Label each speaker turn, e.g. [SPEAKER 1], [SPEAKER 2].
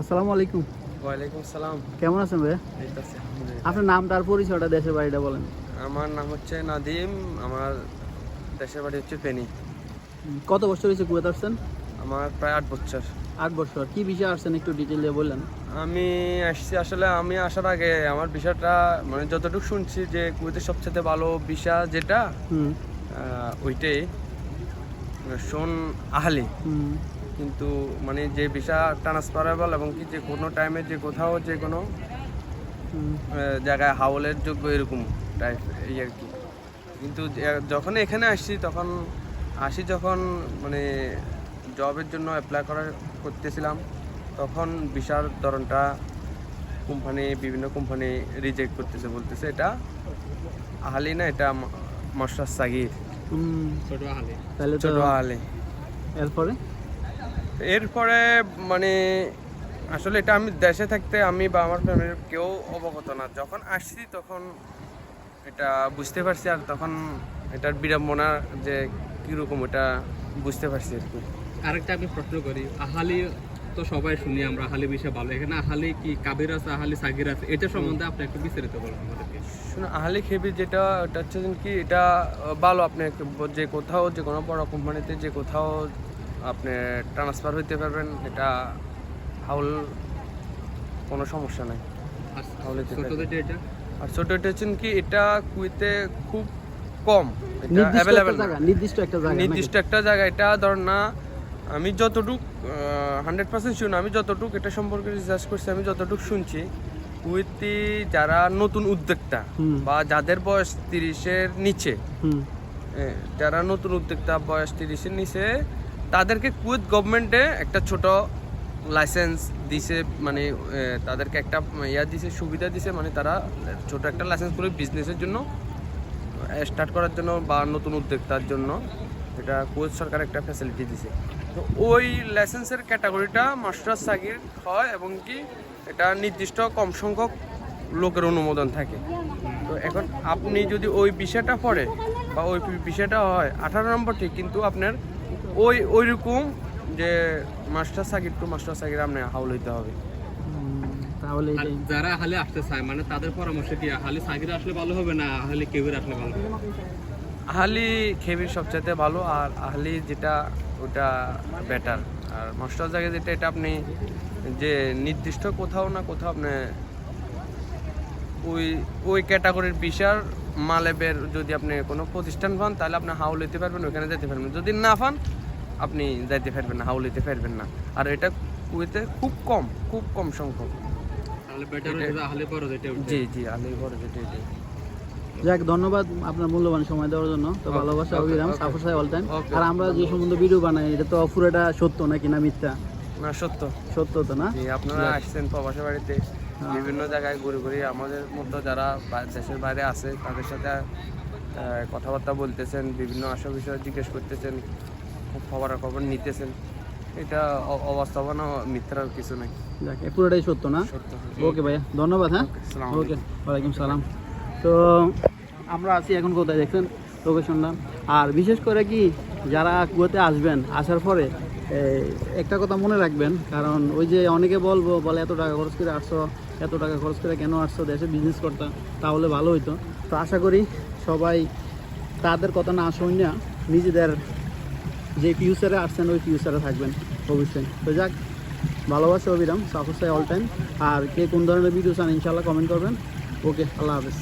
[SPEAKER 1] আসসালামু আলাইকুম।
[SPEAKER 2] ওয়ালাইকুম সালাম।
[SPEAKER 1] কেমন আছেন ভাই
[SPEAKER 2] এই তো আছি, আলহামদুলিল্লাহ।
[SPEAKER 1] আপনার নামটা আর পরিচয়টা দেশের বাড়িটা বলেন।
[SPEAKER 2] আমার নাম হচ্ছে নাদিম আমার দেশের বাড়ি হচ্ছে ফেনী।
[SPEAKER 1] কত বছর হয়েছে কুয়েত আসছেন?
[SPEAKER 2] আমার প্রায় আট বছর।
[SPEAKER 1] আট বছর। কি বিষয়ে আসছেন একটু ডিটেল বললেন?
[SPEAKER 2] আমি আসছি আসলে আমি আসার আগে আমার বিষয়টা মানে যতটুকু শুনছি যে কুয়েতের সবচেয়ে ভালো বিষা যেটা ওইটাই। শোন আহলি। কিন্তু মানে যে ভিসা ট্রান্সফারেবল এবং কি যে কোনো টাইমে যে কোথাও যে কোনো জায়গায় হাওলের যোগ্য এরকম টাইপ এই আর কি। কিন্তু যখন এখানে আসছি তখন আসি যখন মানে জবের জন্য অ্যাপ্লাই করা করতেছিলাম তখন বিশাল ধরনটা কোম্পানি বিভিন্ন কোম্পানি রিজেক্ট করতেছে বলতেছে এটা আহালি না এটা মাস্টার সাগির।
[SPEAKER 1] হুম।
[SPEAKER 3] ছোট আহলে।
[SPEAKER 1] তাহলে
[SPEAKER 2] ছোট আহালি।
[SPEAKER 1] এরপরে?
[SPEAKER 2] এরপরে মানে আসলে এটা আমি দেশে থাকতে আমি বা আমার ফ্যামিলির কেউ অবগত না। যখন আসছি তখন এটা বুঝতে পারছি আর তখন এটার বিড়ম্বনা যে কীরকম এটা বুঝতে পারছি আর কি।
[SPEAKER 3] আরেকটা আমি প্রশ্ন করি আহালি তো সবাই শুনি আমরা আহালি বিষয়ে ভালো এখানে আহালি কি কাবির আছে আহালি সাগির আছে? এটা সম্বন্ধে আপনি একটু বিস্তারিত বলুন আমাদেরকে।
[SPEAKER 2] শুনে আহলি খেবি যেটা এটা হচ্ছে কি এটা ভালো আপনি যে কোথাও যে কোনো বড় কোম্পানিতে যে কোথাও আপনি ট্রান্সফার হইতে পারবেন এটা হাউল কোনো সমস্যা নাই।
[SPEAKER 3] ছোটদের এটা?
[SPEAKER 2] আর ছোট এটা হচ্ছে কি এটা কুইতে খুব কম।
[SPEAKER 1] নির্দিষ্ট একটা
[SPEAKER 2] অ্যাভেলেবেল
[SPEAKER 1] জায়গা নির্দিষ্ট একটা জায়গা
[SPEAKER 2] নির্দিষ্ট একটা জায়গা এটা ধর না আমি যতটুক হান্ড্রেড পার্সেন্ট শুন আমি যতটুক এটা সম্পর্কে রিসার্চ করছি আমি যতটুক শুনছি কুইতি যারা নতুন উদ্যোক্তা বা যাদের বয়স তিরিশের নিচে যারা নতুন উদ্যোক্তা বয়স তিরিশের নিচে তাদেরকে কুয়েত গভর্নমেন্টে একটা ছোট লাইসেন্স দিছে মানে তাদেরকে একটা ইয়া দিছে, সুবিধা দিছে মানে তারা ছোট একটা লাইসেন্স করে বিজনেসের জন্য স্টার্ট করার জন্য বা নতুন উদ্যোক্তার জন্য এটা কুয়েত সরকার একটা ফ্যাসিলিটি দিছে। তো ওই লাইসেন্সের ক্যাটাগরিটা মাস্টার সাগির হয় এবং কি এটা নির্দিষ্ট কম সংখ্যক লোকের অনুমোদন থাকে। তো এখন আপনি যদি ওই বিষয়টা পড়ে বা ওই বিষয়টা হয়, আঠারো নম্বর ঠিক, কিন্তু আপনার ওই ওই রকম যে master Shakir to master Shakir আপনি হাউল হইতে হবে।
[SPEAKER 1] তাহলে
[SPEAKER 3] যারা আহালি আসতে চায় মানে তাদের পরামর্শ কি আহালি সাগির আসলে ভালো হবে না আহালি কেবির আসলে ভালো হবে?
[SPEAKER 2] আহলি খেবির সবচাইতে ভালো আর আহলি যেটা ওটা বেটার আর মাস্টার জায়গায় যেটা এটা আপনি যে নির্দিষ্ট কোথাও না কোথাও আপনি ওই ওই ক্যাটাগরির বিশার মালেবের যদি আপনি কোনো প্রতিষ্ঠান পান তাহলে আপনি হাউল হইতে পারবেন ওখানে যেতে পারবেন যদি না পান আপনি যাইতে পারবেন না হাউল হইতে পারবেন না। আর এটা কুয়েতে খুব কম খুব কম সংখ্যক। জি জি বড় যেটা এটাই
[SPEAKER 1] যাক ধন্যবাদ আপনার মূল্যবান সময় দেওয়ার জন্য। তো ভালোবাসা অবিরাম অল টাইম আর আমরা যে সম্বন্ধে ভিডিও বানাই এটা তো পুরোটা সত্য নাকি না মিথ্যা?
[SPEAKER 2] না সত্য।
[SPEAKER 1] সত্য তো না?
[SPEAKER 2] আপনারা আসছেন প্রবাসী বাড়িতে। বিভিন্ন জায়গায় ঘুরে ঘুরে আমাদের মতো যারা দেশের বাইরে আছে তাদের সাথে কথাবার্তা বলতেছেন বিভিন্ন আশা বিষয় জিজ্ঞেস করতেছেন খুব খবর খবর নিতেছেন। এটা অ- অবাস্তবনা মিথ্যার কিছু নেই।
[SPEAKER 1] পুরোটাই সত্য না?
[SPEAKER 2] সত্য
[SPEAKER 1] ওকে ভাইয়া ধন্যবাদ হ্যাঁ? ওকে ওয়ালাইকুম সালাম। তো আমরা আছি এখন কোথায় দেখছেন? লোকেশনটা। আর বিশেষ করে কি যারা কুয়াতে আসবেন আসার পরে একটা কথা মনে রাখবেন, কারণ ওই যে অনেকে বলব, বলে এত টাকা খরচ করে আসছো, এত টাকা খরচ করে কেন আসছো, দেশে বিজনেস করতাম তাহলে ভালো হইতো। তো আশা করি সবাই তাদের কথা না শুন না নিজেদের যে ফিউচারে আসছেন, ওই ফিউচারে থাকবেন, অবশ্যই। তো যাক, ভালোবাসা, অবিরাম সাফর সাই অল টাইম আর কে কোন ধরনের ভিডিও চান ইনশাল্লাহ কমেন্ট করবেন। ওকে, আল্লাহ হাফেজ।